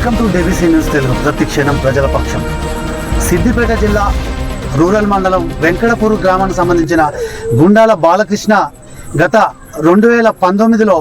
Welcome to DBC news Telugu. ప్రతి క్షణం ప్రజల పక్షం. సిద్దిపేట జిల్లా రూరల్ మండలం వెంకటపూర్ గ్రామానికి సంబంధించిన గుండాల బాలకృష్ణ గత రెండు వేల పంతొమ్మిదిలో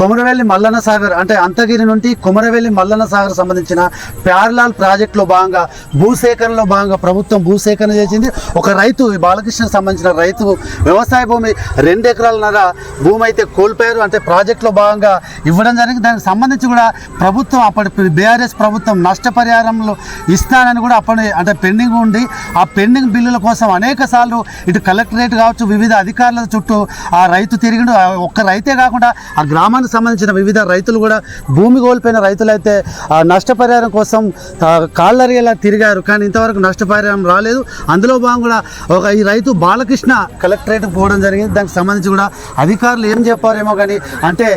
కొమరవెల్లి మల్లన్న సాగర్ అంటే అంతగిరి నుండి కొమరవెల్లి మల్లన్న సాగర్ సంబంధించిన ప్యారలాల్ ప్రాజెక్టులో భాగంగా భూసేకరణలో భాగంగా ప్రభుత్వం భూసేకరణ చేసింది. ఒక రైతు బాలకృష్ణ సంబంధించిన రైతు వ్యవసాయ భూమి రెండు ఎకరాలన్నర భూమి అయితే కోల్పోయారు. అంటే ప్రాజెక్టులో భాగంగా ఇవ్వడం జరిగింది. దానికి సంబంధించి కూడా ప్రభుత్వం అప్పటి బీఆర్ఎస్ ప్రభుత్వం నష్టపరిహారంలో ఇస్తానని కూడా అప్పటి అంటే పెండింగ్ ఉండి ఆ పెండింగ్ బిల్లుల కోసం అనేక సార్లు ఇటు కలెక్టరేట్ కావచ్చు వివిధ అధికారుల చుట్టూ ఆ రైతు తిరిగిండు. ఒక్క రైతే కాకుండా ఆ గ్రామానికి సంబంధించిన వివిధ రైతులు కూడా భూమి కోల్పోయిన రైతులైతే నష్టపరిహారం కోసం కాళ్ళరిగేలా తిరిగారు. కానీ ఇంతవరకు నష్టపరిహారం రాలేదు. అందులో భాగంగా కూడా ఒక ఈ రైతు బాలకృష్ణ కలెక్టరేట్కి పోవడం జరిగింది. దానికి సంబంధించి కూడా అధికారులు ఏం చెప్పారేమో కానీ అంటే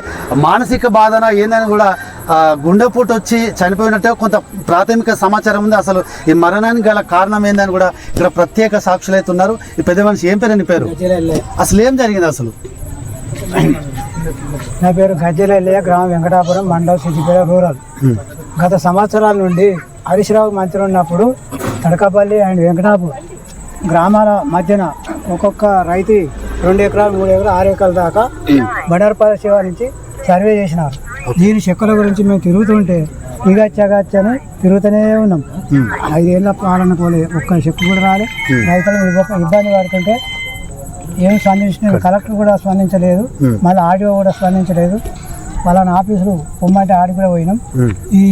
మానసిక బాధన ఏందని కూడా గుండెపోటు వచ్చి చనిపోయినట్టే కొంత ప్రాథమిక సమాచారం ఉంది. అసలు ఈ మరణానికి గల కారణం ఏందని కూడా ఇక్కడ ప్రత్యేక సాక్షులు అయితే ఉన్నారు. ఈ పెద్ద మనిషి ఏం పేరు? నీ పేరు? అసలు ఏం జరిగింది అసలు? నా పేరు గజ్జలయ్య గ్రామం వెంకటాపురం మండలం సిద్దిపేట రూరల్. గత సంవత్సరాల నుండి హరీష్ రావు మంత్రి ఉన్నప్పుడు తడకపల్లి అండ్ వెంకటాపూర్ గ్రామాల మధ్యన ఒక్కొక్క రైతు రెండు ఎకరాలు మూడు ఎకరాలు ఆరు ఎకరాల దాకా బండారపాల శివ నుంచి సర్వే చేసినారు. దీని చెక్కుల గురించి మేము తిరుగుతుంటే ఇగచ్చగచ్చని తిరుగుతూనే ఉన్నాం. ఐదేళ్ళ పాలన పోలే ఒక్క చెక్కు కూడా రాలే. రైతులు ఇబ్బంది పడుతుంటే ఏం స్పందించిన కలెక్టర్ కూడా స్పందించలేదు మళ్ళీ ఆడియో కూడా స్పందించలేదు. వాళ్ళని ఆఫీసులు పొమ్మంటే ఆడి కూడా పోయినాం. ఈ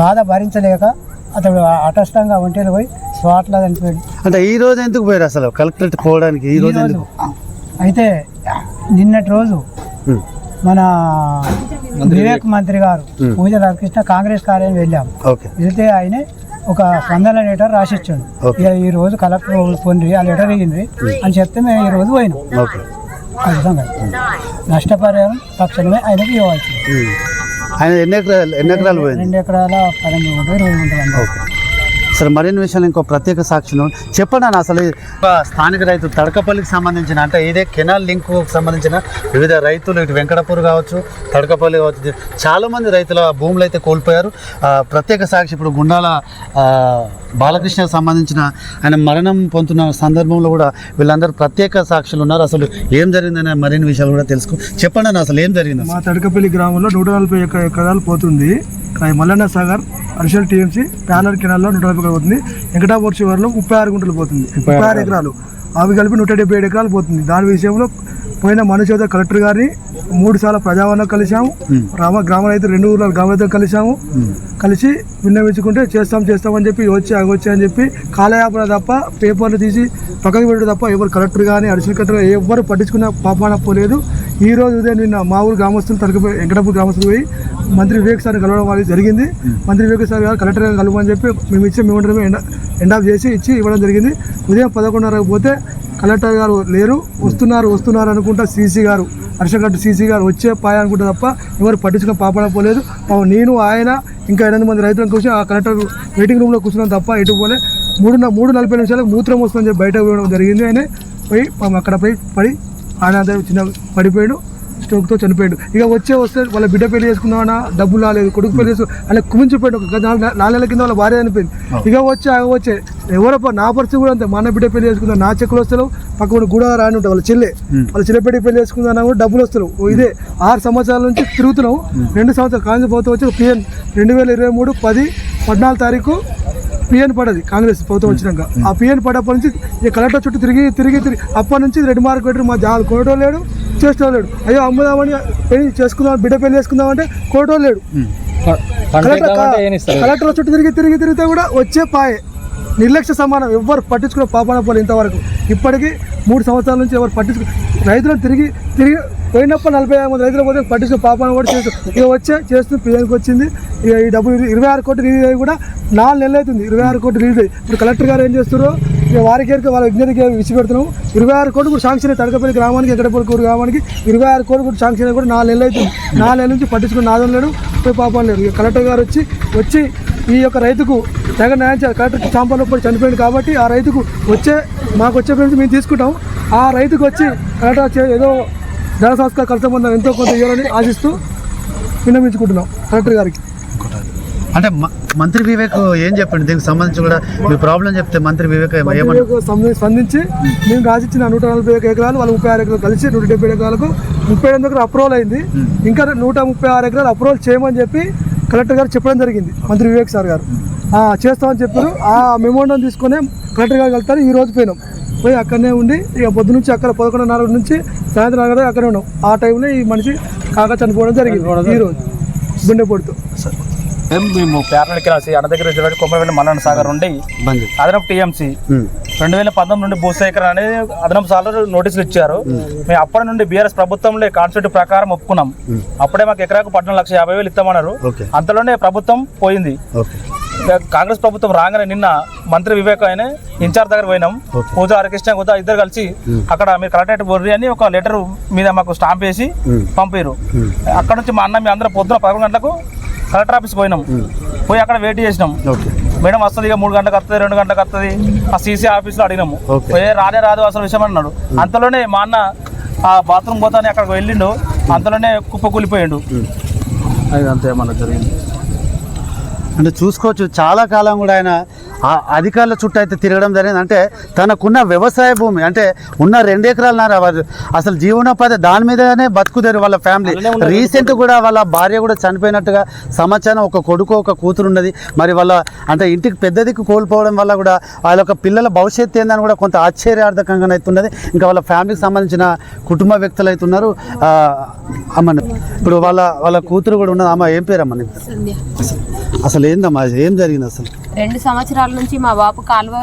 బాధ భరించలేక అతడు అటష్టంగా ఒంటేలు పోయి స్వాట్లో చనిపోయాడు అంటే ఈ రోజు ఎందుకు పోయారు అసలు? కలెక్టరేట్ పోవడానికి ఈ రోజు అయితే నిన్నటి రోజు మన వివేక్ మంత్రి గారు పూజ రామకృష్ణ కాంగ్రెస్ కార్యాలయం వెళ్ళాం. ఓకే. వెళ్తే ఆయనే ఒక స్పందన లెటర్ ఓకే. ఇక ఈ రోజు కలెక్టర్ పొంది ఆ లెటర్ ఇయ్యింది అని చెప్తే మేము ఈ రోజు పోయినాం. నష్టపరిహారం తక్షణమే ఆయనకి ఇవ్వాల్సింది. ఆయన ఎన్ని ఎకరాలు ఎన్ని ఎకరాలు పోయింది? రెండు ఎకరాల పదమూడు ఉంటుంది ఇరవై ఉంటుంది సరే మరిన్ని విషయాలు ఇంకో ప్రత్యేక సాక్షులు చెప్పండి అని అసలు స్థానిక రైతు తడకపల్లికి సంబంధించిన అంటే ఇదే కెనాల్ లింక్ సంబంధించిన వివిధ రైతులు ఇటు వెంకటపూర్ కావచ్చు తడకపల్లి కావచ్చు చాలామంది రైతుల భూములు అయితే కోల్పోయారు. ప్రత్యేక సాక్షి ఇప్పుడు గుండాల బాలకృష్ణ బాలకృష్ణకు సంబంధించిన ఆయన మరణం పొందుతున్న సందర్భంలో కూడా వీళ్ళందరూ ప్రత్యేక సాక్షులు ఉన్నారు. అసలు ఏం జరిగిందనే మరిన్ని విషయాలు కూడా తెలుసుకో చెప్పండి అన్న అసలు ఏం జరిగింది? మా తడకపల్లి గ్రామంలో నూట నలభై ఎకరాలు పోతుంది. మల్లన్న సాగర్ అరిషల్ టీఎంసీ ప్యానర్ కెనాల్లో నూట నలభై పోతుంది. వెంకటాపూర్ చివరిలో ముప్పై ఆరు గుంటలు పోతుంది. ముప్పై ఆరు. ఎకరాలు. అవి కలిపి నూట డెబ్బై ఏడు ఎకరాలు పోతుంది. దాని విషయంలో పోయిన మనుషోద కలెక్టర్ గారిని మూడు సార్లు ప్రజావరణ కలిసాము గ్రామ గ్రామ రైతు రెండు ఊర్ల గ్రామ రైతు కలిసాము కలిసి విన్నవించుకుంటే చేస్తాం చేస్తామని చెప్పి వచ్చి అవి వచ్చి అని చెప్పి కాలయాపన తప్ప పేపర్లు తీసి పక్కకి పెట్టడం తప్ప ఎవరు కలెక్టర్ కానీ అడిషనల్ కలెక్టర్ ఎవరు పట్టించుకున్న పాపాన పోలేదు. ఈ రోజు ఉదయం నిన్న మా ఊరు గ్రామస్తులు తడకపోయి వెంకటపూర్ గ్రామస్తులు పోయి మంత్రి వివేక్ సార్ కలవడం అనేది జరిగింది. మంత్రి వివేక్ సార్ గారు కలెక్టర్ గారు కలవమని చెప్పి మేము ఇచ్చే మేము ఉండడమే ఎండ ఎండ్ ఆఫ్ చేసి ఇచ్చి ఇవ్వడం జరిగింది. ఉదయం పదకొండున్నరకు పోతే కలెక్టర్ గారు లేరు. వస్తున్నారు వస్తున్నారు అనుకుంటా సీసీ గారు హర్షగడ్డ సీసీ గారు వచ్చే పాయ అనుకుంటా తప్ప ఎవరు పట్టించుకున్న పాపడపోలేదు నేను ఆయన ఇంకా ఎనిమిది మంది రైతులను కూర్చొని ఆ కలెక్టర్ వెయిటింగ్ రూమ్లో కూర్చున్నాం తప్ప ఎటు పోలే. మూడు మూడు నలభై నిమిషాలకు మూత్రం వస్తుందని చెప్పి బయట పోయడం జరిగింది. అని పోయి పాపం అక్కడ పోయి పడి ఆయన చిన్న పడిపోయాడు. స్ట్రోక్తో చనిపోయాడు. ఇక వచ్చే వస్తే వాళ్ళ బిడ్డ పెళ్ళి చేసుకుందామన్నా డబ్బులు రాలేదు కొడుకు పెళ్ళి చేసుకు అలా కుమించిపోయాడు ఒక నాలుగేళ్ళ కింద వాళ్ళ భార్య చనిపోయింది. ఇక వచ్చే వచ్చే. ఎవరో నా పరిస్థితి కూడా అంతే. మా అన్న బిడ్డ పెళ్ళి చేసుకుందాం నా చెక్కులు వస్తారు పక్కన కూడా రాని ఉంటాయి వాళ్ళ చెల్లె. వాళ్ళ చెల్లెపెట్టి పెళ్ళి చేసుకుందాం కూడా డబ్బులు వస్తారు ఇదే ఆరు సంవత్సరాల నుంచి తిరుగుతున్నాం రెండు సంవత్సరాలు కాంగ్రెస్ ప్రభుత్వం వచ్చి పిఎన్. రెండు వేల ఇరవై మూడు పది పద్నాలుగు తారీఖు పిఎన్ పడది కాంగ్రెస్ ప్రభుత్వం వచ్చినాక. ఆ పిఎన్ పడప్పటి నుంచి ఈ కలెక్టర్ చుట్టూ తిరిగి తిరిగి తిరిగి అప్పటి నుంచి రెడ్ మార్క్ పెట్టి మా జాలు కొనటం లేడు. చేస్తూ లేడు అయ్యో అమ్ముదామని పెళ్ళి చేసుకుందాం బిడ్డ పెళ్ళి చేసుకుందామంటే కొనటం లేడు. కలెక్టర్ కలెక్టర్ చుట్టూ తిరిగి తిరిగి తిరిగితే కూడా వచ్చే పాయే. నిర్లక్ష్య సమానం. ఎవరు పట్టించుకునే పాపన పోలే ఇంతవరకు. ఇప్పటికీ మూడు సంవత్సరాల నుంచి ఎవరు పట్టించుకు రైతులను తిరిగి తిరిగి పోయినప్పుడు నలభై ఐదు మంది రైతులు పోతే పట్టించుకునే పాపన కూడా చేస్తూ ఇక వచ్చే చేస్తూ పిఎన్కి వచ్చింది. ఈ డబ్బులు ఇరవై- ఇరవై ఆరు కోట్లు రిలీజ్ అయ్యి కూడా నాలుగు నెలలు అవుతుంది. ఇరవై ఆరు కోట్లు రిలీజ్ అయ్యి. ఇప్పుడు కలెక్టర్ గారు ఏం చేస్తారో ఇక వారికి వాళ్ళ విజ్ఞతకి విసిపెడుతున్నాం. ఇరవై ఆరు కోట్లు కూడా శాంక్షన్ అయ్యి తడకపల్లి గ్రామానికి ఎక్కడపల్లి గ్రామానికి ఇరవై ఆరు కోట్లు కూడా శాంక్షన్ అయ్యి కూడా నాలుగు నెలలు అవుతుంది నాలుగు నెలల నుంచి పట్టించుకుని నాదం లేడు పాపం లేడు కలెక్టర్ గారు వచ్చి వచ్చి ఈ యొక్క రైతుకు తెగ న్యాయం కలెక్టర్ చాంపాలో పడి చనిపోయింది కాబట్టి ఆ రైతుకు వచ్చే మాకు వచ్చే పేమెంట్ మేము తీసుకుంటాం. ఆ రైతుకు వచ్చి కలెక్టర్ చే- ఏదో ధన సంస్కార ఖర్చు ఎంతో కొంత ఇవ్వాలని ఆశిస్తూ విన్నవించుకుంటున్నాం కలెక్టర్ గారికి. అంటే మ- మంత్రి వివేక్ ఏం చెప్పండి? దీనికి సంబంధించి కూడా మీ ప్రాబ్లం చెప్తే మంత్రి వివేక్ స్పందించి మేము రాసిచ్చిన నూట నలభై ఒక ఎకరాలు వాళ్ళ ముప్పై ఆరు ఎకరాలు కలిసి నూట డెబ్బై ఎకరాలకు ముప్పై ఎనిమిది ఎకరాలు అప్రూవల్ అయింది. ఇంకా నూట ముప్పై ఆరు ఎకరాలు అప్రూవల్ చేయమని చెప్పి కలెక్టర్ గారు చెప్పడం జరిగింది మంత్రి వివేక్ సార్ గారు. ఆ, చేస్తామని చెప్పారు. ఆ మెమోండం తీసుకొని కలెక్టర్ గారు వెళ్తారు ఈ రోజు పోయినాం. పోయి అక్కడనే ఉండి ఇక పొద్దు నుంచి అక్కడ పదకొండున్నర నుంచి సాయంత్రం నాలుగు అక్కడే ఉన్నాం. ఆ టైంలో ఈ మనిషి కాక చనిపోవడం జరిగింది. ఈ రోజు గుండెపోటుతో. మేము పేర్నల్ కిరాసి అన్న దగ్గర రిజర్వేట్ కొమ్మవెల్లి మల్లన్న సాగర్ నుండి బంద్. అదనపు టీఎంసీ. రెండు వేల పంతొమ్మిది నుండి భూసేకరణ అనేది అదనపు సార్లు నోటీసులు ఇచ్చారు. మేము అప్పటి నుండి బీఆర్ఎస్ ప్రభుత్వంలో కాన్స్టిట్యూట్ ప్రకారం ఒప్పుకున్నాం. అప్పుడే మాకు ఎకరాకు పద్నాలుగు లక్షల యాభై వేలు ఇస్తామన్నారు. అంతలోనే ప్రభుత్వం పోయింది. కాంగ్రెస్ ప్రభుత్వం రాగానే నిన్న మంత్రి వివేక్ ఆయన ఇన్ఛార్జ్ దగ్గర పోయినాం. పూజ హరికృష్ణ కూడా ఇద్దరు కలిసి అక్కడ మీరు కలెక్టరేట్ బొర్రి అని ఒక లెటర్ మీద మాకు స్టాంప్ వేసి. పంపారు. అక్కడ నుంచి మా అన్న మీ అందరం పొద్దున పదకొండు గంటలకు కలెక్టర్ ఆఫీస్ పోయినాం. పోయి అక్కడ వెయిట్ చేసినాం. మేడం వస్తుంది ఇక మూడు గంటలకు వస్తుంది రెండు గంటలకు వస్తుంది. ఆ సీసీ ఆఫీస్లో అడిగినాము. పోయే రానే రాదు అసలు విషయం అన్నాడు. అంతలోనే మా అన్న ఆ బాత్రూమ్ పోతానే అక్కడికి వెళ్ళిండు. అంతలోనే కుప్ప కూలిపోయిండు. అది అంతే మన జరిగింది? అంటే చూసుకోవచ్చు చాలా కాలం కూడా ఆయన ఆ అధికారుల చుట్టూ అయితే తిరగడం జరిగింది. అంటే తనకున్న వ్యవసాయ భూమి అంటే ఉన్న రెండు ఎకరాలన్నర వారు అసలు జీవనోపాధి దాని మీదనే బతుకుతారు వాళ్ళ ఫ్యామిలీ. రీసెంట్ కూడా వాళ్ళ భార్య కూడా చనిపోయినట్టుగా సమాచారం ఒక కొడుకు ఒక కూతురు ఉన్నది. మరి వాళ్ళ అంటే ఇంటికి పెద్ద దిక్కు కోల్పోవడం వల్ల కూడా వాళ్ళ యొక్క పిల్లల భవిష్యత్తు ఏందని కూడా కొంత ఆశ్చర్యార్థకంగా అవుతున్నది ఇంకా వాళ్ళ ఫ్యామిలీకి సంబంధించిన కుటుంబ వ్యక్తులు అవుతున్నారు ఆ, అమ్మని ఇప్పుడు వాళ్ళ వాళ్ళ కూతురు కూడా ఉన్నది. అమ్మ ఏం పేరు అమ్మ నీ పేరు? అసలు ఏందమ్మా ఏం జరిగింది అసలు? రెండు సంవత్సరాల నుంచి మా బాపు కాలువ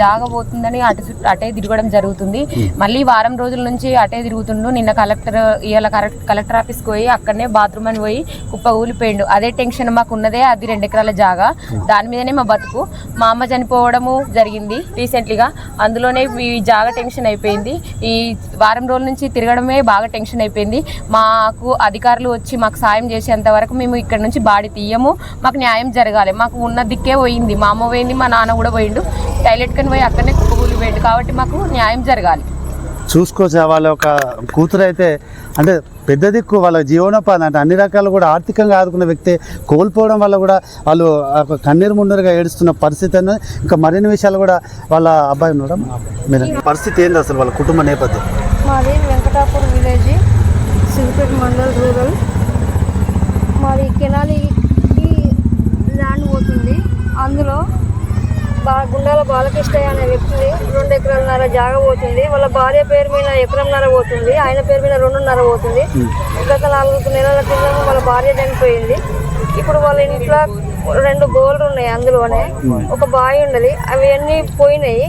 జాగబోతుందని అటు అటే తిరగడం జరుగుతుంది. మళ్ళీ వారం రోజుల నుంచి అటే తిరుగుతుండు. నిన్న కలెక్టర్ ఇవాళ కలెక్టర్ ఆఫీస్కి పోయి అక్కడనే బాత్రూమ్ అని పోయి కుప్ప ఊలిపోయిండు అదే టెన్షన్ మాకు ఉన్నదే అది రెండు ఎకరాల జాగా. దాని మీదనే మా బతుకు. మా అమ్మ చనిపోవడము జరిగింది రీసెంట్లీగా. అందులోనే ఈ జాగా టెన్షన్ అయిపోయింది. ఈ వారం రోజుల నుంచి తిరగడమే బాగా టెన్షన్ అయిపోయింది. మాకు అధికారులు వచ్చి మాకు సాయం చేసేంత వరకు మేము ఇక్కడ నుంచి బాడీ తీయము. మాకు న్యాయం జరగాలి. మాకు ఉన్న దిక్కే పోయింది. మా అమ్మ పోయింది మా నాన్న కూడా పోయిండు. టైలెట్ కని పోయి అక్కడనే కుప్పగూలి పోయిండు. కాబట్టి మాకు న్యాయం జరగాలి. చూసుకోవచ్చు. వాళ్ళ ఒక కూతురు అయితే అంటే పెద్ద దిక్కు వాళ్ళ జీవనోపాధి అంటే అన్ని రకాలు కూడా ఆర్థికంగా ఆదుకున్న వ్యక్తి కోల్పోవడం వల్ల కూడా వాళ్ళు ఒక కన్నీరు మున్నీరుగా ఏడుస్తున్న పరిస్థితి అని ఇంకా మరిన్ని విషయాలు కూడా వాళ్ళ అబ్బాయి ఉన్నాడు? మీరు. పరిస్థితి ఏంది అసలు వాళ్ళ కుటుంబ నేపథ్యం? మాది వెంకటాపూర్ విలేజ్ సిద్దిపేట మండల్ రూరల్. మాది కెనాలికి ల్యాండ్ పోతుంది. అందులో బా గుండాల బాలకృష్ణయ్య అనే వ్యక్తిది రెండు ఎకరాలన్నర జాగ పోతుంది. వాళ్ళ భార్య పేరు మీద ఎకరంన్నర పోతుంది. ఆయన పేరు మీద రెండున్నర పోతుంది. గత నాలుగు నెలల క్రితం వాళ్ళ భార్య చనిపోయింది. ఇప్పుడు వాళ్ళ ఇంట్లో రెండు బోర్లు ఉన్నాయి అందులోనే. ఒక బావి ఉన్నది. అవి అన్నీ పోయినాయి.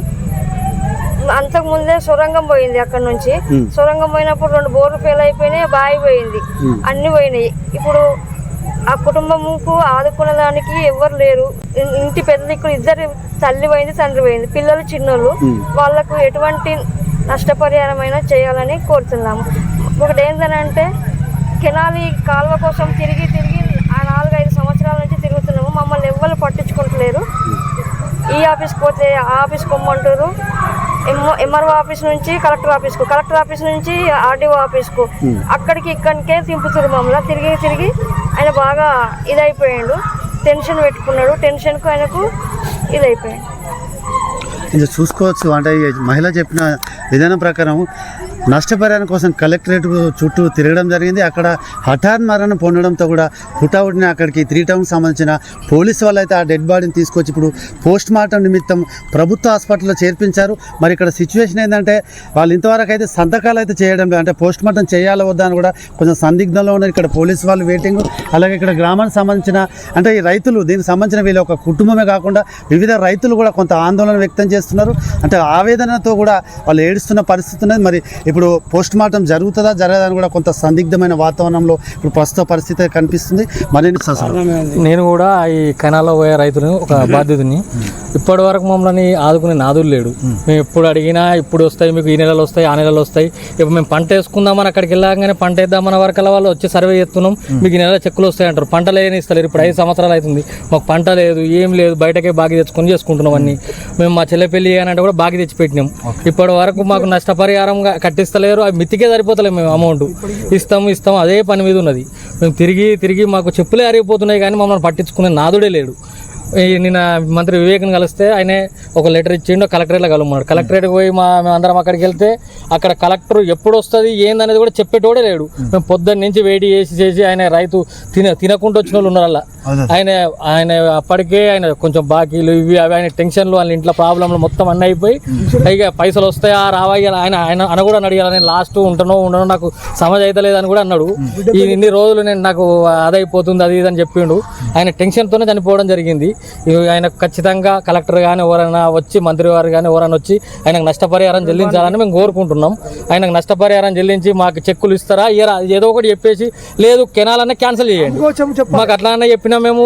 అంతకు ముందే సొరంగం పోయింది అక్కడ నుంచి. సొరంగం పోయినప్పుడు రెండు బోర్లు ఫెయిల్ అయిపోయినాయి బావి పోయింది. అన్ని పోయినాయి. ఇప్పుడు ఆ కుటుంబంకు ఆదుకునే దానికి ఎవరు లేరు ఇంటి పెద్ద దిక్కులు ఇద్దరు తల్లి పోయింది తండ్రి పోయింది. పిల్లలు చిన్నోళ్ళు. వాళ్ళకు ఎటువంటి నష్టపరిహారమైనా చేయాలని కోరుతున్నాము. ఒకటి ఏంటంటే కెనాలి కాలువ కోసం తిరిగి తిరిగి ఆ నాలుగైదు సంవత్సరాల నుంచి తిరుగుతున్నాము. మమ్మల్ని ఎవ్వరు పట్టించుకుంటలేరు. ఈ ఆఫీస్కి పోతే ఆ ఆఫీస్కి పొమ్మంటారు ఎంఆర్ఓ ఆఫీస్ నుంచి కలెక్టర్ ఆఫీస్కు కలెక్టర్ ఆఫీస్ నుంచి ఆర్డీఓ ఆఫీస్కు. అక్కడికి ఇక్కడికే తింపుతారు మమ్మల్ని. తిరిగి తిరిగి ఆయన బాగా ఇదైపోయాడు. టెన్షన్ పెట్టుకున్నాడు. టెన్షన్కు ఆయనకు ఇదైపోయాడు ఇది చూసుకోవచ్చు. అంటే మహిళ చెప్పిన విధానం ప్రకారం నష్టపరిహారం కోసం కలెక్టరేట్ చుట్టూ తిరగడం జరిగింది. అక్కడ హఠాత్ మరణం పొందడంతో కూడా హుటాహుటిన అక్కడికి త్రీ టౌన్కి సంబంధించిన పోలీసు వాళ్ళు అయితే ఆ డెడ్ బాడీని తీసుకొచ్చి ఇప్పుడు పోస్ట్ మార్టం నిమిత్తం ప్రభుత్వ హాస్పిటల్లో చేర్పించారు. మరి ఇక్కడ సిచ్యువేషన్ ఏంటంటే వాళ్ళు ఇంతవరకు అయితే సంతకాలు అయితే చేయడం లేదు. అంటే పోస్ట్ మార్టం చేయాలి వద్దా అని కూడా కొంచెం సందిగ్ధంలో ఉన్నారు. ఇక్కడ పోలీసు వాళ్ళు వెయిటింగ్ అలాగే ఇక్కడ గ్రామానికి సంబంధించిన అంటే ఈ రైతులు దీనికి సంబంధించిన వీళ్ళ ఒక కుటుంబమే కాకుండా వివిధ రైతులు కూడా కొంత ఆందోళన వ్యక్తం చేస్తున్నారు. అంటే ఆవేదనతో కూడా వాళ్ళు ఏడుస్తున్న పరిస్థితి ఉన్నది. మరి ఇప్పుడు పోస్ట్ మార్టం జరుగుతుందా జరగదని కూడా కొంత సందిగ్ధమైన వాతావరణంలో ఇప్పుడు ప్రస్తుత పరిస్థితి కనిపిస్తుంది. అసలు నేను కూడా ఈ కెనాల్లో పోయే రైతుని ఒక బాధ్యతని. ఇప్పటి వరకు మమ్మల్ని ఆదుకునే నాదులు లేడు. మేము. ఎప్పుడు అడిగినా ఇప్పుడు వస్తాయి మీకు ఈ నెలలు వస్తాయి ఆ నెలలు వస్తాయి. ఇప్పుడు మేము పంట వేసుకుందామని అక్కడికి వెళ్ళగానే పంట వేద్దామన్న వరకల్లా వాళ్ళు వచ్చి సర్వే చేస్తున్నాం. మీకు ఈ నెల చెక్కులు వస్తాయి అంటారు. పంట లేని ఇస్తలేరు ఇప్పుడు ఐదు సంవత్సరాలు అవుతుంది. మాకు పంట లేదు ఏం లేదు బయటకే బాగి తెచ్చుకొని చేసుకుంటున్నాం అన్ని. మేము మా చెల్లె పెళ్ళి అని అంటే కూడా బాగి తెచ్చి పెట్టినాం ఇప్పటి వరకు మాకు నష్టపరిహారం కట్టి పట్టిస్తలేరు అవి మితికే సరిపోతలేము మేము అమౌంట్ ఇస్తాము ఇస్తాం అదే పని మీద ఉన్నది. మేము తిరిగి తిరిగి మాకు చెప్పులే అరిగిపోతున్నాయి కానీ మమ్మల్ని పట్టించుకునే నాదుడే లేడు. నిన్న మంత్రి వివేకం కలిస్తే ఆయనే ఒక లెటర్ ఇచ్చిండు కలెక్టరేట్లో కలవమన్నాడు కలెక్టరేట్కి పోయి మా మేము అందరం అక్కడికి వెళ్తే అక్కడ కలెక్టర్ ఎప్పుడు వస్తుంది ఏందనేది కూడా చెప్పేటోడే లేడు. మేము. పొద్దున్న నుంచి వేడి చేసి చేసి ఆయన రైతు తిన తినకుండా వచ్చిన వాళ్ళు ఉన్నారు అలా. ఆయన ఆయన అప్పటికే ఆయన కొంచెం బాకీలు ఇవి అవి ఆయన టెన్షన్లు వాళ్ళ ఇంట్లో ప్రాబ్లంలు మొత్తం అన్నీ అయిపోయి ఇక పైసలు వస్తాయా రావా ఆయన ఆయన అన కూడా అడిగారు. నేను లాస్ట్ ఉంటానో ఉండనో నాకు సమజ్ అయితే లేదని కూడా అన్నాడు. ఈ ఇన్ని రోజులు నేను నాకు అదైపోతుంది అది ఇది అని చెప్పిండు. ఆయన టెన్షన్తోనే చనిపోవడం జరిగింది. ఆయన ఖచ్చితంగా కలెక్టర్ కానీ ఎవరైనా వచ్చి మంత్రి వారు కానీ ఎవరైనా వచ్చి ఆయనకు నష్టపరిహారం చెల్లించాలని మేము కోరుకుంటున్నాం. ఆయనకు నష్టపరిహారం చెల్లించి మాకు చెక్కులు ఇస్తారా? ఇయరా? ఏదో ఒకటి చెప్పేసి లేదు కెనాలన్నా క్యాన్సిల్ చేయండి. మాకు అట్లానే చెప్పినా మేము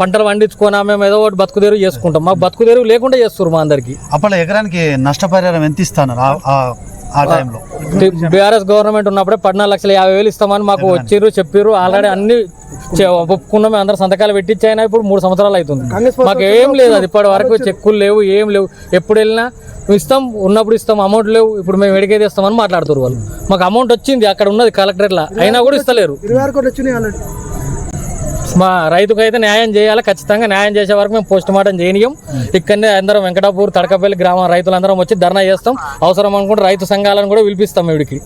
పంటలు పండించుకున్నా మేము ఏదో ఒకటి బతుకుదేరు చేసుకుంటాం. మాకు బతుకుదేరు లేకుండా చేస్తారు మా అందరికి. అప్పట్లో ఎకరానికి నష్టపరిహారం ఎంత ఇస్తాను ఆ టైంలో. బీఆర్ఎస్ గవర్నమెంట్ ఉన్నప్పుడే పద్నాలుగు లక్షల యాభై వేలు ఇస్తామని మాకు వచ్చిర్రు చెప్పిర్రు. ఆల్రెడీ అన్ని చే- ఒప్పుకున్నాం మేము అందరం సంతకాలు పెట్టించి అయినా ఇప్పుడు మూడు సంవత్సరాలు అవుతుంది మాకు ఏం లేదు అది ఇప్పటి వరకు చెక్కులు లేవు ఏం లేవు. ఎప్పుడు వెళ్ళినా ఇస్తాం ఉన్నప్పుడు ఇస్తాం అమౌంట్ లేవు. ఇప్పుడు మేము ఎడికైతే ఇస్తామని మాట్లాడుతారు వాళ్ళు. మాకు అమౌంట్ వచ్చింది అక్కడ ఉన్నది కలెక్టరేట్లో. అయినా కూడా ఇస్తలేరు. మా రైతుకు అయితే న్యాయం చేయాలి ఖచ్చితంగా న్యాయం చేసే వరకు మేము పోస్ట్ మార్టం చేయనియం ఇక్కడనే అందరం వెంకటాపూర్ తడకపల్లి గ్రామ రైతులందరం వచ్చి ధర్నా చేస్తాం. అవసరం అనుకుంటే రైతు సంఘాలను కూడా పిలిపిస్తాం వీడికి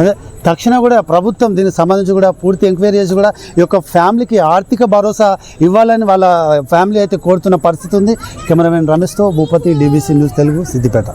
అదే తక్షణ కూడా ప్రభుత్వం దీనికి సంబంధించి కూడా పూర్తి ఎంక్వైరీ చేసి కూడా ఈ యొక్క ఫ్యామిలీకి ఆర్థిక భరోసా ఇవ్వాలని వాళ్ళ ఫ్యామిలీ అయితే కోరుతున్న పరిస్థితి ఉంది. కెమెరామెన్ రమేష్తో భూపతి డీబీసీ న్యూస్ తెలుగు సిద్దిపేట.